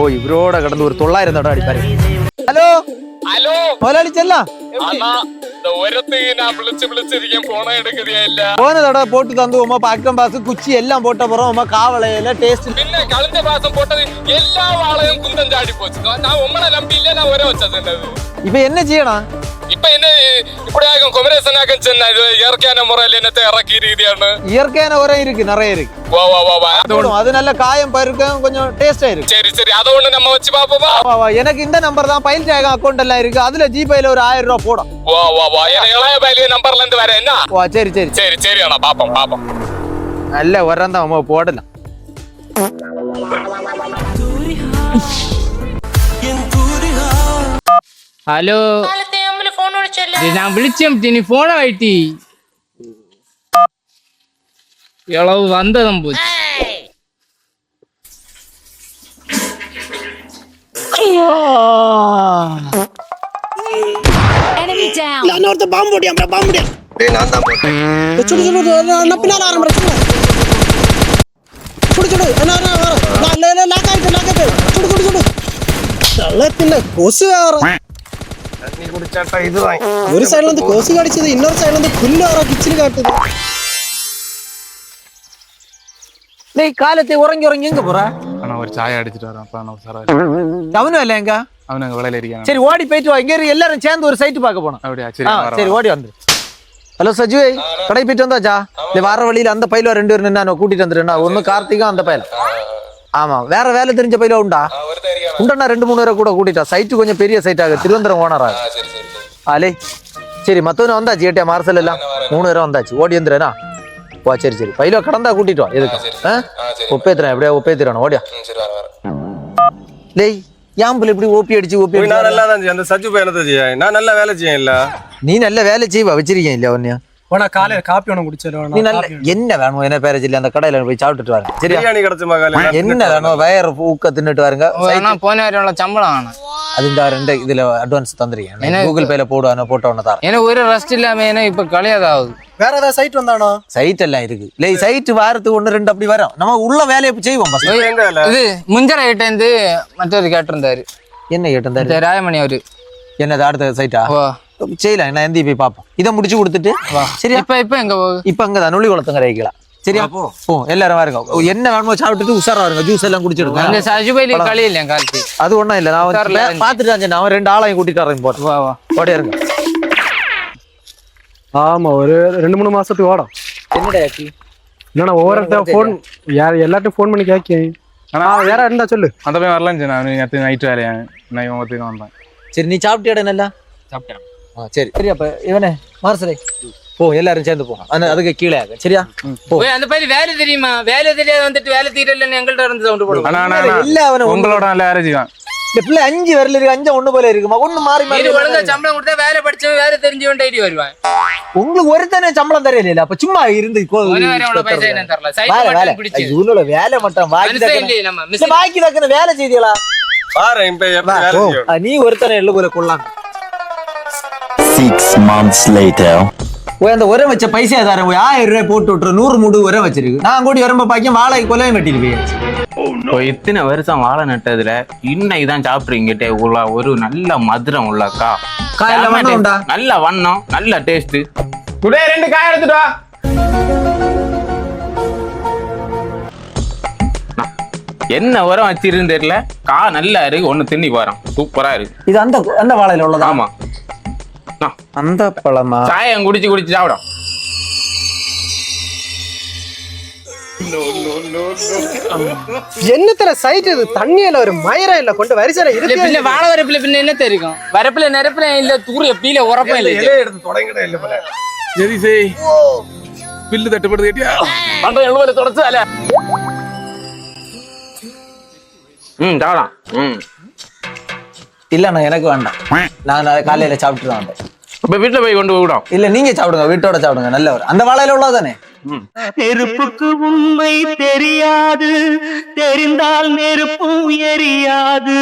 ഓ ഇവരോടെ കിടന്ന് ഒരു തൊള്ളായിരം തടം അടിപ്പാര്. ഹലോ? ഹലോ? മുതലാളി ചെല്ല? പോട്ട് പാസ് കുച്ചി എല്ലാം പോട്ട പുറം കാവളയില ടേസ്റ്റ് പിന്നെ കളിഞ്ഞ പാസം പോട്ടത് എല്ലാ വാളയും കുന്തം ചാടി പോച്ചു ഞാൻ ഞാൻ ഒരേ വെച്ചത് இப்ப என்ன செய்யணும் ഇപ്പൊ എന്നെ ഇപ്പഴാകും കുമരേശനാക്കും ചെന്ന ഇത് ഇറക്കാന മുറയിൽ എന്നത്തെ ഇറക്കിയ രീതിയാണ് இயற்கையான உரம் இருக்கு நிறைய இருக்கு വാ വാ വാ വാ അതുകൊണ്ട് போடும். அது நல்ல காயம் பருக்கம் கொஞ்சம் டேஸ்டா இருக்கு ശരി ശരി അതുകൊണ്ട് നമ്മ വെച്ച് പാപ്പா வா, வா. எனக்கு இந்த நம்பர் தான் பயில் ஜாக அக்கௌண்ட் எல்லாம் இருக்கு அதுல ஜிபேல ஒரு ஆயிரம் ரூபாய் போடும் വാ വാ വാ എന്നെ ഇളയ ബാലിയ നമ്പറിൽ എന്ത് വരാ എന്നാ வா சரி சரி ശരി ശരിയാണോ പാപ്പം പാപ്പം நல்ல உரம் தான் உமா போடலாம் ഹലോ കാലത്തെ അമ്മല് ഫോൺ വിളിച്ചല്ലേ ഇത് ഞാൻ വിളിച്ചു നീ ഫോണ വൈറ്റി ഇളവ് വന്നതും പോയി enemy down இன்னொருத்த பாம்பு போட்டியா பாம்பு போட்டியா சுடு சுடு சுடு, நான் நான் பின்னால வரேன் சுடு சுடு சுடு என்ன என்ன வர நான் இல்ல இல்ல லாக் ஆயிட்டு லாக் ஆயிட்டு சுடு சுடு சுடு വെള്ളത്തിന്റെ കൊസു വേറെ ഒരു സൈഡിൽ നിന്ന് കൊസു കടിച്ചത് ഇന്നൊരു സൈഡിൽ നിന്ന് പുല്ല് വേറെ കിച്ചിന് കാട്ടത് டேய் காலத்தை உறங்கி உறங்கி எங்க போற ஆனா ஒரு சாய அடிச்சிட்டு வரேன் அப்ப நான் சார் அவனும் இல்ல எங்க அவன் அங்க விலையில இருக்கான் சரி ஓடி போயிட்டு வா இங்க இரு, எல்லாரும் சேர்ந்து ஒரு சைட்டு பார்க்க போனோம் அப்படியா சரி ஆ, நான் வரேன். சரி ஓடி வந்து ஹலோ சஜுவை கடை போயிட்டு வந்தாச்சா இல்ல வர வழியில அந்த பையில ரெண்டு பேரும் நின்று கூட்டிட்டு வந்துருண்ணா ஒண்ணு கார்த்திகம் அந்த பையல ஆமா வேற வேலை தெரிஞ்ச பையில உண்டா? உண்டண்ணா ரெண்டு மூணு பேரை கூட கூட்டிட்டா சைட்டு கொஞ்சம் பெரிய சைட் ஆகு. திருவனந்தபுரம் ஓனர் ஆலே சரி மத்தவன வந்தாச்சு. ஏட்டியா மார்சல் எல்லாம்? மூணு பேரும் வந்தாச்சு. ஓடி வந்துடுறேனா? வா சரி சரி. பையில கடந்தா கூட்டிட்டு வா. எதுக்கு? ஆ? ஒப்பேத்துறேன் எப்படியா ஒப்பேத்துறானு ஓடியா. லேய் யாம்புல இப்படி ஓப்பி அடிச்சு ஓப்பி நான் நல்லா தான் செய்ய அந்த சஜு பையனத்தை செய்ய நான் நல்லா வேலை செய்ய இல்ல? நீ நல்ல வேலை செய்வா வச்சிருக்கேன் இல்லையா ஒன்னையா வேணா காலையில காப்பி ஒன்று குடிச்சிடும் நீ நல்ல என்ன வேணும் என்ன பேர சொல்லி அந்த கடையில போய் சாப்பிட்டுட்டு வரேன் பிரியாணி கிடைச்ச மகால என்ன வேணும் வயர் ஊக்க தின்னுட்டு வருங்க. போன வாரம் சம்பளம் ஆனா அதுண்டா ரெண்டு இதுல அட்வான்ஸ் தந்துருக்கேன் கூகுள் பேல போடுவானோ போட்டவன தான் ஏன்னா ஒரு ரெஸ்ட் இல்லாம ஏன்னா இப்ப கலையாதாவது வேற ஏதாவது சைட் வந்தானோ? சைட் எல்லாம் இருக்கு. இல்லை சைட் வாரத்துக்கு ஒன்று ரெண்டு அப்படி வரும். நம்ம உள்ள வேலையை செய்வோம் இது முஞ்சர கிட்டேருந்து மற்றவர் கேட்டிருந்தாரு. என்ன கேட்டிருந்தாரு ராயமணி அவரு. என்னது அடுத்த சைட்டா செய்யலாம் நான் எந்தி போய் பார்ப்போம் இதை முடிச்சு கொடுத்துட்டு சரியா? இப்ப இப்ப எங்க இப்ப அங்க நுழி குளத்துங்க வைக்கலாம் சரியா? ஓ எல்லாரும் வாருங்க. என்ன வேணுமோ சாப்பிட்டுட்டு உஷாரா வருங்க. ஜூஸ் எல்லாம் அந்த குடிச்சிருக்கேன் சஜுபைலி களி இல்லையா காலத்தி அது ஒண்ணும் இல்ல. நான். பாத்துட்டு தான் நான் ரெண்டு ஆளையும் கூட்டிட்டு வரேன் போட்டு வா வா. ஓடியா இருங்க. ஆமா ஒரு ரெண்டு மூணு மாசத்துக்கு ஓடும் என்னடா ஆச்சு இல்லைன்னா ஒவ்வொருத்த ஃபோன் யார் எல்லார்ட்டும் ஃபோன் பண்ணி கேட்க ஆனா வேற இருந்தா சொல்லு. அந்த பையன் வரலன்னு அவனுக்கு நேற்று நைட்டு வேலையா? நான் இவன் ஒருத்தர் வந்தான். சரி நீ சாப்பிட்டியாடா நல்லா? சாப்பிட்டேன். சரி. சரி அப்ப இவனே மார்சலை போ எல்லாரும் சேர்ந்து போ. அந்த அதுக்கு கீழே. சரியா? போ. அந்த பையன் வேலை தெரியுமா? வேலை தெரியாது வந்துட்டு வேலை தீரலன்னு எங்கள்ட்ட இருந்து சவுண்ட் போடுவோம் இல்ல அவன உங்களோட நல்ல வேலை செய்வான் இந்த பிள்ளை அஞ்சு வரல இருக்கு அஞ்சு ஒண்ணு போல இருக்குமா? ஒண்ணு மாறி மாறி ஒழுங்கா சம்பளம் கொடுத்தா வேலை படிச்சவன் வேலை தெரிஞ்சவன் ஐடி வருவான். உங்களுக்கு ஒருத்தனே சம்பளம் தெரியல அப்ப சும்மா இருந்து இவனோட வேலை மட்டும் பாக்கி தக்கன வேலை செய்தியலா? நீ ஒருத்தனை எள்ளு போல கொள்ளாங்க Six months later. ஓய் அந்த உரம் வச்ச பைசா தரேன் ஓய் ஆயிரம் ரூபாய் போட்டு விட்டுரு நூறு மூடு உரம் வச்சிருக்கு. நான் கூடி வரும்ப பாக்கி வாழை கொலையும் இப்போ இத்தனை வருஷம் வாழை நட்டதுல இன்னைக்கு தான் சாப்பிட்றீங்கிட்டே உள்ள ஒரு நல்ல மதுரம் உள்ளக்கா? நல்ல வண்ணம் நல்ல டேஸ்ட் டுடே ரெண்டு காய் எடுத்துட்டு வா. என்ன உரம் வச்சிருந்து தெரியல? கா நல்லா இருக்கு. ஒண்ணு திண்ணி போறோம் சூப்பரா இருக்கு. இது அந்த அந்த வாழையில உள்ளதா? ஆமா. அந்த பழமா சாயம் குடிச்சு குடிச்சு சாப்பிடும் என்னத்தர சைட் இது? தண்ணியில ஒரு மயிரா இல்ல கொண்டு வரிசையில இல்ல பின்ன இருக்கு வாழை வரப்புல பின்ன என்ன தெரியும்? வரப்புல நிரப்புல இல்ல தூர பீல உரப்பும் இல்ல எடுத்து தொடங்கிட இல்ல போல. சரி சரி. பில்லு தட்டுப்படுது கேட்டியா? பண்ற எழுவல தொடச்சு வேலை ம் சாப்பிடலாம். ம். இல்லண்ணா எனக்கு வேண்டாம். நான் நான் காலையில சாப்பிட்டு தான் வந்தேன். இப்ப வீட்டுல போய் கொண்டு விடும் இல்ல நீங்க சாப்பிடுங்க வீட்டோட சாப்பிடுங்க நல்லவர். அந்த வாழையில உள்ளதானே? நெருப்புக்கு உண்மை தெரியாது. தெரிந்தால் நெருப்பும் எரியாது.